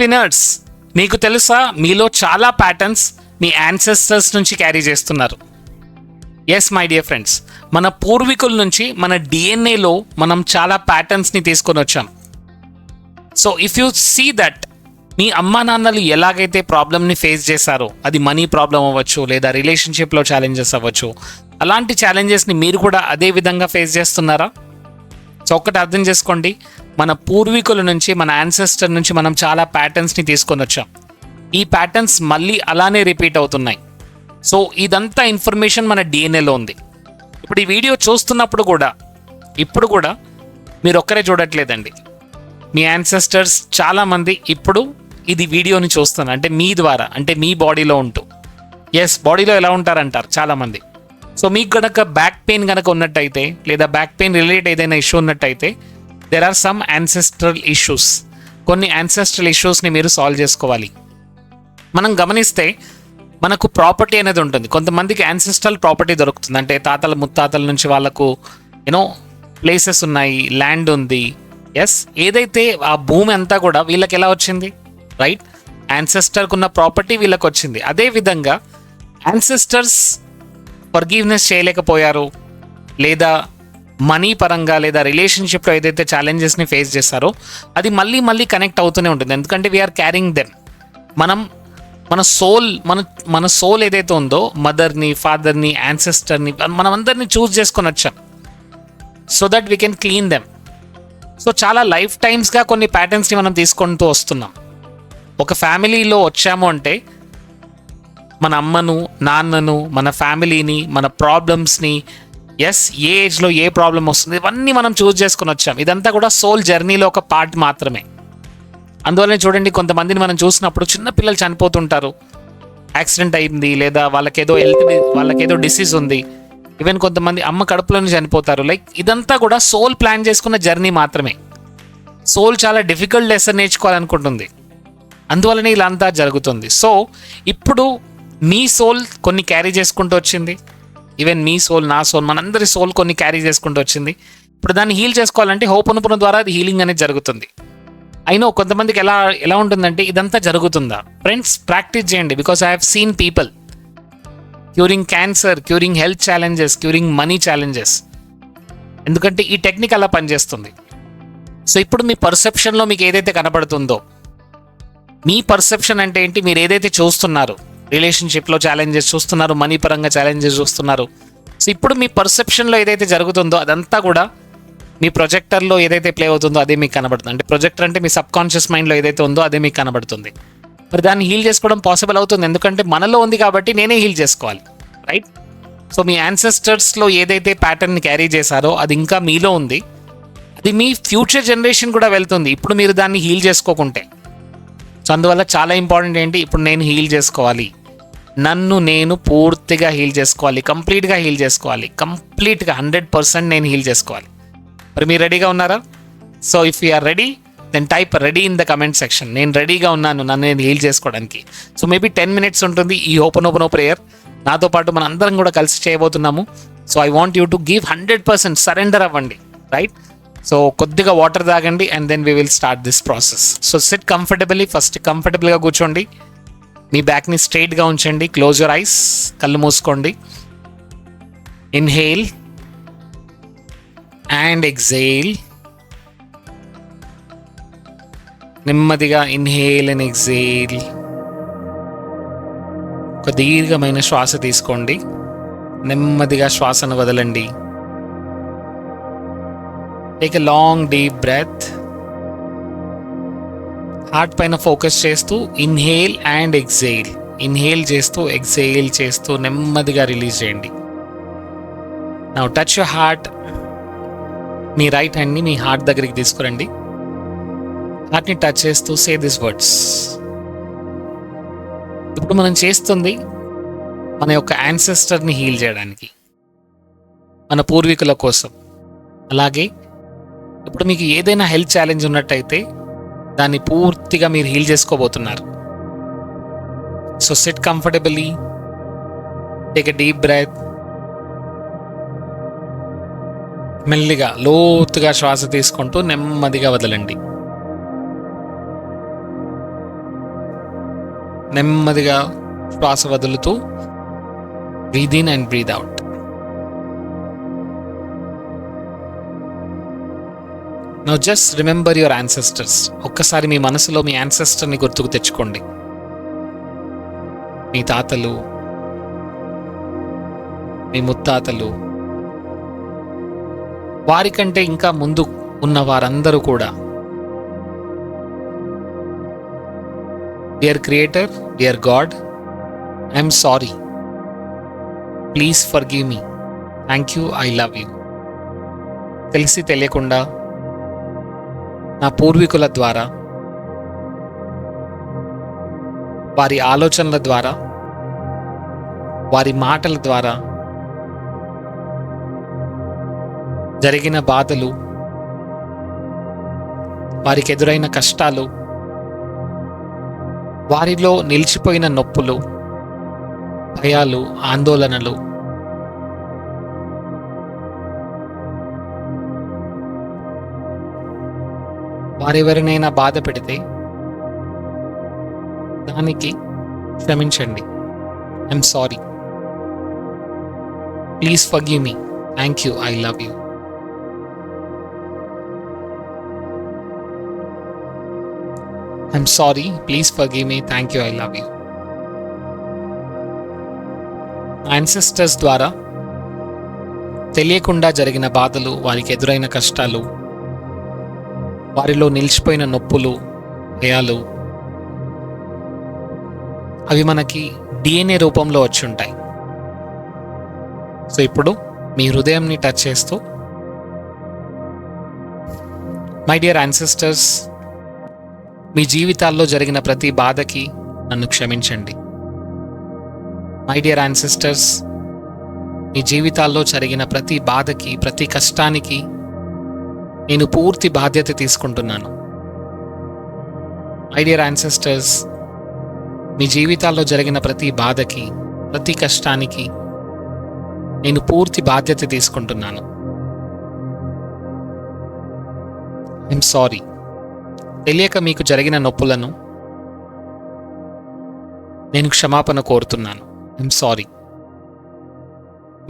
Winners నీకు తెలుసా మీలో చాలా ప్యాటర్న్స్ మీ యాన్సెస్టర్స్ నుంచి క్యారీ చేస్తున్నారు. ఎస్ మై డియర్ ఫ్రెండ్స్ మన పూర్వీకుల నుంచి మన డిఎన్ఏలో మనం చాలా ప్యాటర్న్స్ని తీసుకొని వచ్చాం. So if you see that మీ అమ్మా నాన్నలు ఎలాగైతే ప్రాబ్లమ్ని ఫేస్ చేశారో అది మనీ ప్రాబ్లం అవ్వచ్చు లేదా రిలేషన్షిప్లో ఛాలెంజెస్ అవ్వచ్చు అలాంటి ఛాలెంజెస్ని మీరు కూడా అదే విధంగా ఫేస్ చేస్తున్నారా? సో ఒక్కటి అర్థం చేసుకోండి. మన పూర్వీకుల నుంచి మన యాన్సెస్టర్ నుంచి మనం చాలా ప్యాటర్న్స్ని తీసుకొని వచ్చాం. ఈ ప్యాటర్న్స్ మళ్ళీ అలానే రిపీట్ అవుతున్నాయి. సో ఇదంతా ఇన్ఫర్మేషన్ మన డిఎన్ఏలో ఉంది. ఇప్పుడు ఈ వీడియో చూస్తున్నప్పుడు కూడా ఇప్పుడు కూడా మీరు ఒక్కరే చూడట్లేదండి. మీ యాన్సెస్టర్స్ చాలామంది ఇప్పుడు ఇది వీడియోని చూస్తున్నారు. అంటే మీ ద్వారా అంటే మీ బాడీలో ఉంటూ. ఎస్ బాడీలో ఎలా ఉంటారంటారు? చాలామంది సో మీకు కనుక బ్యాక్ పెయిన్ కనుక ఉన్నట్టయితే లేదా బ్యాక్ పెయిన్ రిలేట్ ఏదైనా ఇష్యూ ఉన్నట్టయితే there are some ancestral issues కొన్ని యాన్సెస్ట్రల్ ఇష్యూస్ని మీరు సాల్వ్ చేసుకోవాలి. మనం గమనిస్తే మనకు ప్రాపర్టీ అనేది ఉంటుంది. కొంతమందికి యాన్సెస్ట్రల్ ప్రాపర్టీ దొరుకుతుంది. అంటే తాతల ముత్తాతల నుంచి వాళ్ళకు యూనో ప్లేసెస్ ఉన్నాయి ల్యాండ్ ఉంది. ఎస్ ఏదైతే ఆ భూమి అంతా కూడా వీళ్ళకి ఎలా వచ్చింది? రైట్ యాన్సెస్టర్కు ఉన్న ప్రాపర్టీ వీళ్ళకి వచ్చింది అదే విధంగా యాన్సెస్టర్స్ ఫర్గివ్నెస్ చేయలేకపోయారు లేదా మనీ పరంగా లేదా రిలేషన్షిప్లో ఏదైతే ఛాలెంజెస్ని ఫేస్ చేస్తారో అది మళ్ళీ మళ్ళీ కనెక్ట్ అవుతూనే ఉంటుంది. ఎందుకంటే వీఆర్ క్యారింగ్ దెమ్ మనం మన సోల్ మన మన సోల్ ఏదైతే ఉందో మదర్ని ఫాదర్ని యాన్సెస్టర్ని మనం అందరినీ చూస్ చేసుకొని వచ్చాం. So that we can clean them so చాలా లైఫ్ టైమ్స్గా కొన్ని ప్యాటర్న్స్ని మనం తీసుకుంటూ వస్తున్నాం. ఒక ఫ్యామిలీలో వచ్చాము అంటే మన అమ్మను నాన్నను మన ఫ్యామిలీని మన ప్రాబ్లమ్స్ని ఎస్ ఏ ఏజ్లో ఏ ప్రాబ్లం వస్తుంది ఇవన్నీ మనం చూస్ చేసుకొని వచ్చాం. ఇదంతా కూడా సోల్ జర్నీలో ఒక పార్ట్ మాత్రమే. అందువల్లనే చూడండి కొంతమందిని మనం చూసినప్పుడు చిన్న పిల్లలు చనిపోతుంటారు. యాక్సిడెంట్ అయింది లేదా వాళ్ళకేదో హెల్త్ వాళ్ళకేదో డిసీజ్ ఉంది. ఈవెన్ కొంతమంది అమ్మ కడుపులోనే చనిపోతారు. లైక్ ఇదంతా కూడా సోల్ ప్లాన్ చేసుకున్న జర్నీ మాత్రమే. సోల్ చాలా డిఫికల్ట్ లెసన్ నేర్చుకోవాలనుకుంటుంది. అందువలనే ఇలా అంతా జరుగుతుంది. సో ఇప్పుడు మీ సోల్ కొన్ని క్యారీ చేసుకుంటూ వచ్చింది. ఈవెన్ మీ సోల్ నా సోల్ మనందరి సోల్ కొన్ని క్యారీ చేసుకుంటూ వచ్చింది. ఇప్పుడు దాన్ని హీల్ చేసుకోవాలంటే హోప్ అనుపున ద్వారా అది హీలింగ్ అనేది జరుగుతుంది. అయినో కొంతమందికి ఎలా ఎలా ఉంటుందంటే ఇదంతా జరుగుతుందా? ఫ్రెండ్స్ ప్రాక్టీస్ చేయండి because I have seen people curing cancer curing health challenges curing money challenges ఎందుకంటే ఈ టెక్నిక్ అలా పనిచేస్తుంది. సో ఇప్పుడు మీ పర్సెప్షన్లో మీకు ఏదైతే కనబడుతుందో మీ పర్సెప్షన్ అంటే ఏంటి? మీరు ఏదైతే చూస్తున్నారు రిలేషన్షిప్లో ఛాలెంజెస్ చూస్తున్నారు మనీ పరంగా ఛాలెంజెస్ చూస్తున్నారు. సో ఇప్పుడు మీ పర్సెప్షన్లో ఏదైతే జరుగుతుందో అదంతా కూడా మీ ప్రొజెక్టర్లో ఏదైతే ప్లే అవుతుందో అదే మీకు కనబడుతుంది. అంటే ప్రొజెక్టర్ అంటే మీ సబ్ కాన్షియస్ మైండ్లో ఏదైతే ఉందో అదే మీకు కనబడుతుంది. మరి దాన్ని హీల్ చేసుకోవడం పాసిబుల్ అవుతుంది. ఎందుకంటే మనలో ఉంది కాబట్టి నేనే హీల్ చేసుకోవాలి రైట్ సో మీ యాన్సెస్టర్స్లో ఏదైతే ప్యాటర్న్ క్యారీ చేశారో అది ఇంకా మీలో ఉంది. అది మీ ఫ్యూచర్ జనరేషన్ కూడా వెళ్తుంది. ఇప్పుడు మీరు దాన్ని హీల్ చేసుకోకుంటే. సో అందువల్ల చాలా ఇంపార్టెంట్ ఏంటి? ఇప్పుడు నేను హీల్ చేసుకోవాలి. నన్ను నేను పూర్తిగా హీల్ చేసుకోవాలి కంప్లీట్గా హీల్ చేసుకోవాలి కంప్లీట్గా హండ్రెడ్ పర్సెంట్ నేను హీల్ చేసుకోవాలి. మరి మీరు రెడీగా ఉన్నారా? So if you are ready then type ready in the comment section నేను రెడీగా ఉన్నాను నన్ను నేను హీల్ చేసుకోవడానికి. సో మేబీ టెన్ మినిట్స్ ఉంటుంది ఈ ఓపెన్ ఓపెన్ ఓ ప్రేయర్ నాతో పాటు మన అందరం కూడా కలిసి చేయబోతున్నాము. So I want you to give hundred percent surrender అవ్వండి రైట్ సో కొద్దిగా వాటర్ తాగండి and then we will start this process so sit comfortably first కంఫర్టబుల్గా కూర్చోండి. మీ బ్యాక్ని స్ట్రైట్గా ఉంచండి. క్లోజ్ యువర్ ఐస్ కళ్ళు మూసుకోండి. ఇన్హేల్ అండ్ ఎగ్జేల్ నెమ్మదిగా ఇన్హేల్ అండ్ ఎగ్జేల్ ఒక దీర్ఘమైన శ్వాస తీసుకోండి. నెమ్మదిగా శ్వాసను వదలండి. Take a long deep breath heart పైన ఫోకస్ చేస్తూ ఇన్హేల్ అండ్ ఎగ్జేల్. ఇన్హేల్ చేస్తూ ఎగ్జైల్ చేస్తూ నెమ్మదిగా రిలీజ్ చేయండి. నా టచ్ యువర్ హార్ట్ మీ రైట్ హ్యాండ్ని మీ హార్ట్ దగ్గరికి తీసుకురండి. హార్ట్ని టచ్ చేస్తూ సే దిస్ వర్డ్స్ ఇప్పుడు మనం చేస్తుంది మన యొక్క యాన్సెస్టర్ని హీల్ చేయడానికి. మన పూర్వీకుల కోసం. అలాగే ఇప్పుడు మీకు ఏదైనా హెల్త్ ఛాలెంజ్ ఉన్నట్టయితే దాన్ని పూర్తిగా మీరు హీల్ చేసుకోబోతున్నారు. So sit comfortably take a deep breath మెల్లిగా లోతుగా శ్వాస తీసుకుంటూ నెమ్మదిగా వదలండి. నెమ్మదిగా శ్వాస వదులుతూ breathe in and breathe out now just remember your ancestors ఒక్కసారి మీ మనసులో మీ యాన్సెస్టర్ని గుర్తుకు తెచ్చుకోండి. మీ తాతలు మీ ముత్తాతలు వారికంటే ఇంకా ముందు ఉన్న వారందరూ కూడా. Dear creator dear God I'm sorry please forgive me thank you I love you తెలిసి తెలియకుండా నా పూర్వీకుల ద్వారా వారి ఆలోచనల ద్వారా వారి మాటల ద్వారా జరిగిన బాధలు వారికి ఎదురైన కష్టాలు వారిలో నిలిచిపోయిన నొప్పులు భయాలు ఆందోళనలు వారెవరినైనా బాధ పెడితే దానికి క్షమించండి. I'm sorry please forgive me thank you I love you I'm sorry please forgive me thank you I love you ancestors ద్వారా తెలియకుండా జరిగిన బాధలు వారికి ఎదురైన కష్టాలు వారిలో నిలిచిపోయిన నొప్పులు భయాలు అవి మనకి డిఎన్ఏ రూపంలో వచ్చి ఉంటాయి సో ఇప్పుడు మీ హృదయంని టచ్ చేస్తూ మై డియర్ యాన్సిస్టర్స్ మీ జీవితాల్లో జరిగిన ప్రతి బాధకి నన్ను క్షమించండి. మై డియర్ యాన్సిస్టర్స్ మీ జీవితాల్లో జరిగిన ప్రతి బాధకి ప్రతి కష్టానికి నేను పూర్తి బాధ్యత తీసుకుంటున్నాను. మై డియర్ మీ జీవితాల్లో జరిగిన ప్రతి బాధకి ప్రతి కష్టానికి నేను పూర్తి బాధ్యత తీసుకుంటున్నాను. ఐఎమ్ సారీ తెలియక మీకు జరిగిన నొప్పులను నేను క్షమాపణ కోరుతున్నాను. ఐఎమ్ సారీ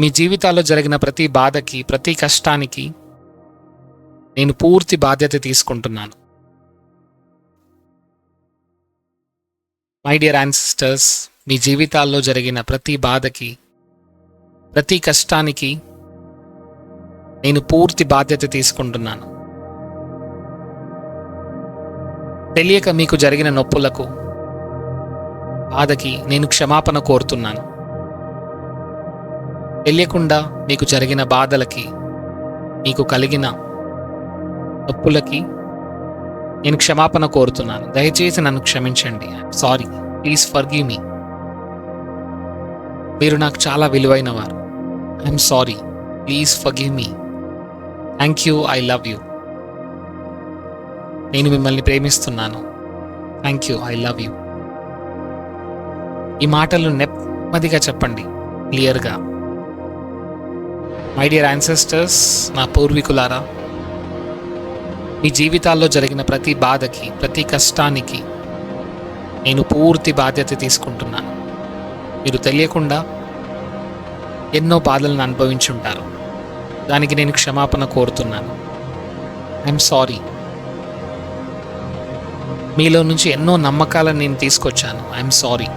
మీ జీవితాల్లో జరిగిన ప్రతి బాధకి ప్రతి కష్టానికి నేను పూర్తి బాధ్యత తీసుకుంటున్నాను. మై డియర్ యాన్సిస్టర్స్ మీ జీవితాల్లో జరిగిన ప్రతి బాధకి ప్రతి కష్టానికి నేను పూర్తి బాధ్యత తీసుకుంటున్నాను. తెలియక మీకు జరిగిన నొప్పులకు బాధకి నేను క్షమాపణ కోరుతున్నాను. తెలియకుండా మీకు జరిగిన బాధలకి మీకు కలిగిన తప్పులకి నేను క్షమాపణ కోరుతున్నాను. దయచేసి నన్ను క్షమించండి. సారీ ప్లీజ్ ఫర్గివ్ మీ మీరు నాకు చాలా విలువైన వారు I'm sorry please forgive me thank you I love you నేను మిమ్మల్ని ప్రేమిస్తున్నాను. Thank you I love you ఈ మాటలు నెమ్మదిగా చెప్పండి. క్లియర్గా మై డియర్ యాన్సెస్టర్స్ నా పూర్వీకులారా మీ జీవితాల్లో జరిగిన ప్రతి బాధకి ప్రతి కష్టానికి నేను పూర్తి బాధ్యత తీసుకుంటున్నాను. మీరు తెలియకుండా ఎన్నో బాధలను అనుభవించుంటారు దానికి నేను క్షమాపణ కోరుతున్నాను. ఐఎమ్ సారీ మీలో నుంచి ఎన్నో నమ్మకాలను నేను తీసుకొచ్చాను. ఐఎమ్ సారీ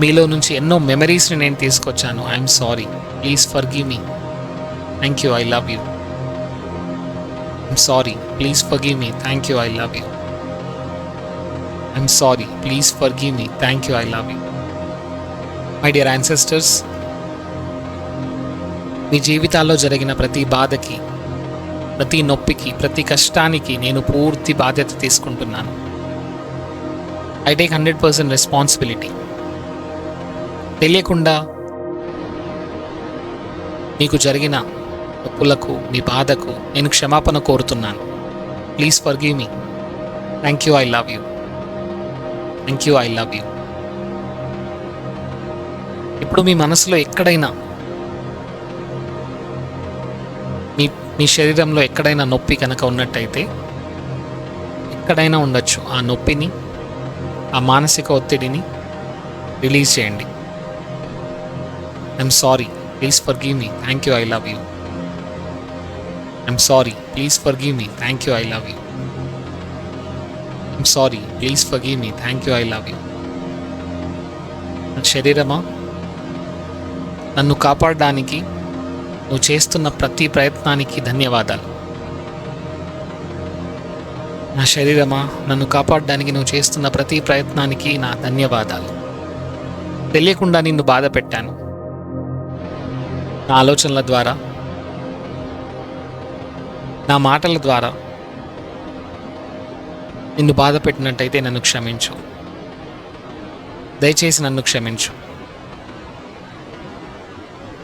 మీలో నుంచి ఎన్నో మెమరీస్ని నేను తీసుకొచ్చాను. I'm sorry please forgive me thank you I love you I'm sorry please forgive me thank you I love you I'm sorry please forgive me thank you I love you my dear ancestors మీ జీవితాల్లో జరిగిన ప్రతి బాధకి ప్రతి నొప్పికి ప్రతి కష్టానికి నేను పూర్తి బాధ్యత తీసుకుంటున్నాను. I take hundred percent responsibility తెలియకుండా మీకు జరిగిన తప్పులకు మీ బాధకు నేను క్షమాపణ కోరుతున్నాను. Please forgive me thank you I love you thank you I love you ఇప్పుడు మీ మనసులో ఎక్కడైనా మీ మీ శరీరంలో ఎక్కడైనా నొప్పి కనుక ఉన్నట్టయితే ఎక్కడైనా ఉండొచ్చు. ఆ నొప్పిని ఆ మానసిక ఒత్తిడిని రిలీజ్ చేయండి. I'm sorry please forgive me thank you I love you I'm sorry please forgive me thank you I love you I'm sorry please forgive me thank you I love you శరీరమా? నన్ను కాపాడడానికి నువ్వు చేస్తున్న ప్రతి ప్రయత్నానికి ధన్యవాదాలు. నా శరీరమా? నన్ను కాపాడడానికి నువ్వు చేస్తున్న ప్రతి ప్రయత్నానికి నా ధన్యవాదాలు. తెలియకుండా నిన్ను బాధ పెట్టాను. నా ఆలోచనల ద్వారా నా మాటల ద్వారా నిన్ను బాధ పెట్టినట్టయితే నన్ను క్షమించు. దయచేసి నన్ను క్షమించు.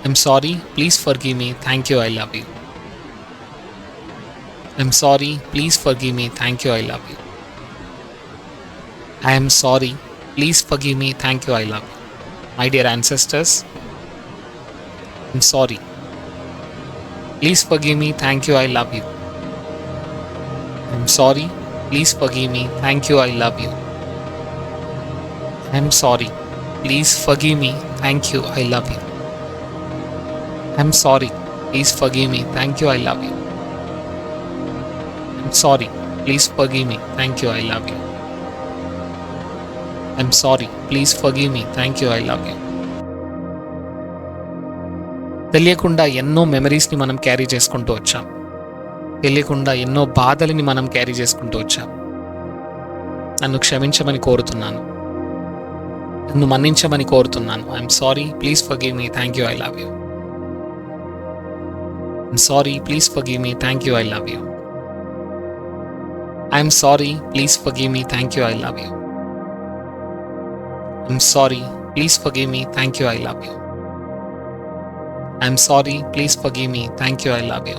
I'm sorry please forgive me thank you I love you I'm sorry please forgive me thank you I love you I'm sorry please forgive me thank you I love you my dear ancestors I'm sorry please forgive me thank you I love you I'm sorry please for me thank you I love you I'm sorry please for me thank you I love you I'm sorry please for me thank you I love you I'm sorry please for me thank you I love you I'm sorry please for me thank you I love you తెలియకుండా ఎన్నో మెమరీస్ని మనం carry చేసుకుంటూ వచ్చాం. తెలియకుండా ఎన్నో బాధలని మనం carry చేసుకుంటూ వచ్చాం. నన్ను క్షమించమని కోరుతున్నాను. నన్ను మన్నించమని కోరుతున్నాను. I'm sorry please forgive me thank you I love you I'm sorry please forgive me thank you I love you I'm sorry please forgive me thank you I love you I'm sorry please forgive me thank you I love you I'm sorry please forgive me thank you I love you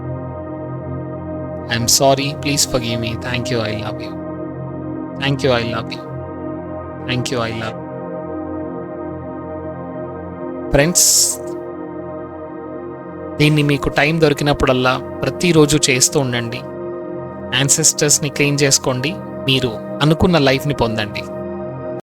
I'm sorry please forgive me thank you I love you thank you I love you thank you I love friends దీన్ని మీకు time దొరికినప్పుడల్లా ప్రతిరోజు చేస్తూ ఉండండి. యాన్సెస్టర్స్ని clean చేసుకోండి. మీరు అనుకున్న లైఫ్ని పొందండి.